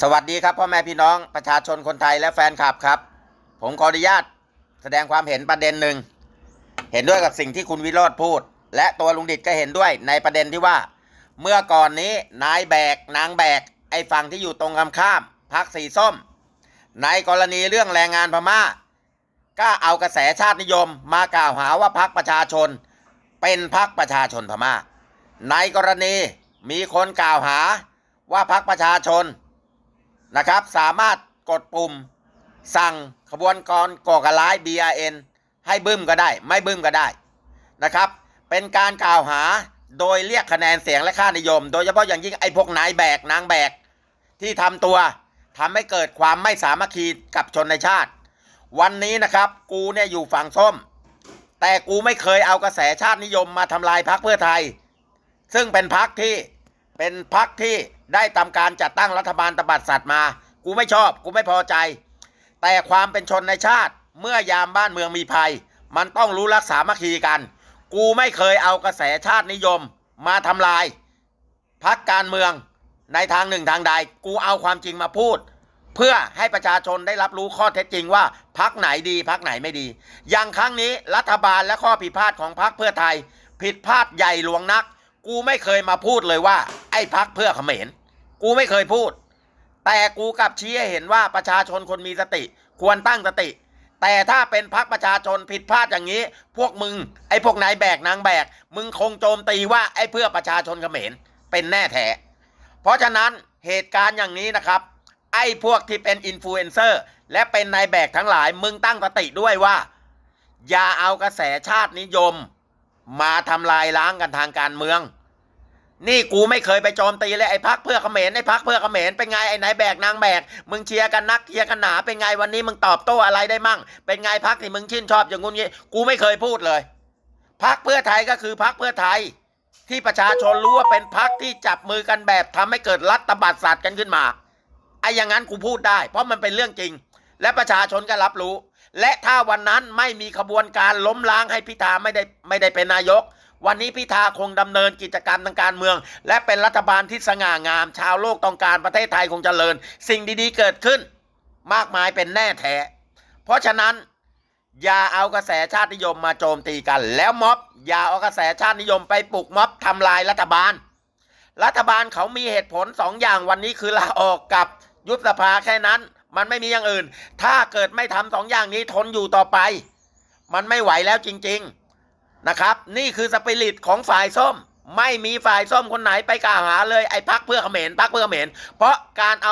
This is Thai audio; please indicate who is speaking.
Speaker 1: สวัสดีครับพ่อแม่พี่น้องประชาชนคนไทยและแฟนคลับครับ ผมขออนุญาตแสดงความเห็นประเด็นหนึ่ง เห็นด้วยกับสิ่งที่คุณวิโรธพูด และตัวลุงดิดก็เห็นด้วยในประเด็นที่ว่า เมื่อก่อนนี้นายแบกนางแบก ไอ้ฝั่งที่อยู่ตรงข้ามพักสีส้ม ในกรณีเรื่องแรงงานพม่า ก็เอากระแสชาตินิยมมากล่าวหาว่าพักประชาชน เป็นพักประชาชนพม่า ในกรณีมีคนกล่าวหาว่าพักประชาชน นะครับ สามารถกดปุ่ม สั่งขบวนกรก่อการร้าย BRN ให้บึ้มก็ได้ ไม่บึ้มก็ได้นะครับ เป็นการกล่าวหาโดยเรียกคะแนนเสียงและค่านิยม โดยเฉพาะอย่างยิ่งไอ้พวกนายแบกนางแบก ที่ทำตัวทำให้เกิดความไม่สามัคคีกับชนในชาติ วันนี้นะครับ กูเนี่ยอยู่ฝั่งส้ม แต่กูไม่เคยเอากระแสชาตินิยมมาทำลายพรรคเพื่อไทย ซึ่งเป็นพรรคที่เป็นพรรคที่ ได้ทำการจัดตั้งรัฐบาลตบัดสัตว์มา กูไม่ชอบ กูไม่พอใจ แต่ความเป็นชนในชาติเมื่อยามบ้านเมืองมีภัย มันต้องรู้รักษามัคคีกัน กูไม่เคยเอากระแสชาตินิยม มาทำลายพรรคการเมืองในทางหนึ่งทางใด กูเอาความจริงมาพูด เพื่อให้ประชาชนได้รับรู้ข้อเท็จจริงว่าพักไหนดีพักไหนไม่ดี อย่างครั้งนี้รัฐบาลและข้อผิดพลาดของพักเพื่อไทย ผิดพลาดใหญ่หลวงนัก กูไม่เคยมาพูดเลยว่า ไอ้พักเพื่อเขมร กูไม่เคยพูด แต่กูกลับชี้ให้เห็นว่าประชาชนคนมีสติ ควรตั้งสติ แต่ถ้าเป็นพักประชาชนผิดพลาดอย่างนี้ พวกมึง ไอ้พวกนายแบกนางแบก มึงคงโจมตีว่าไอ้เพื่อประชาชนเขมรเป็นแน่แท้เพราะฉะนั้นเหตุการณ์อย่างนี้นะครับ ไอ้พวกที่เป็นอินฟลูเอนเซอร์และเป็นนายแบกทั้งหลาย มึงตั้งสติด้วยว่า อย่าเอากระแสชาตินิยม มาทำลายล้างกันทางการเมือง นี่กูไม่เคยไปโจมตีเลยไอ้พักเพื่อเขมรไอ้พักเพื่อเขมรเป็นไงไอ้นายแบกนางแบก มึงเชียร์กันนักเชียร์กันหนาเป็นไงวันนี้มึงตอบโต้อะไรได้มั่ง เป็นไงพักที่มึงชื่นชอบอย่างงู้นงี้กูไม่เคยพูดเลย พักเพื่อไทยก็คือพักเพื่อไทย ที่ประชาชนรู้ว่าเป็นพักที่จับมือกันแบบทำให้เกิดรัฐบาลศาสตร์กันขึ้นมาไอ้อย่างนั้นกูพูดได้ เพราะมันเป็นเรื่องจริง และประชาชนก็รับรู้ และถ้าวันนั้นไม่มีขบวนการล้มล้างให้พิธาไม่ได้ไม่ได้เป็นนายก วันนี้พิธาคงดำเนินกิจกรรมทางการเมือง และเป็นรัฐบาลที่สง่างาม ชาวโลกต้องการประเทศไทยคงเจริญ สิ่งดีๆเกิดขึ้น มากมายเป็นแน่แท้ เพราะฉะนั้น อย่าเอากระแสชาตินิยมมาโจมตีกัน แล้วม็อบ อย่าเอากระแสชาตินิยมไปปลุกม็อบทำลายรัฐบาล รัฐบาลเขามีเหตุผลสองอย่างวันนี้คือลาออกกับยุบสภาแค่นั้น มันไม่มีอย่างอื่น ถ้าเกิดไม่ทำสองอย่างนี้ทนอยู่ต่อไป มันไม่ไหวแล้วจริง ๆ นะครับ นี่คือสปิริตของฝ่ายส้ม ไม่มีฝ่ายส้มคนไหนไปกล่าวหาเลยไอ้พักเพื่อเขมรพักเพื่อเขมรเพราะการเอา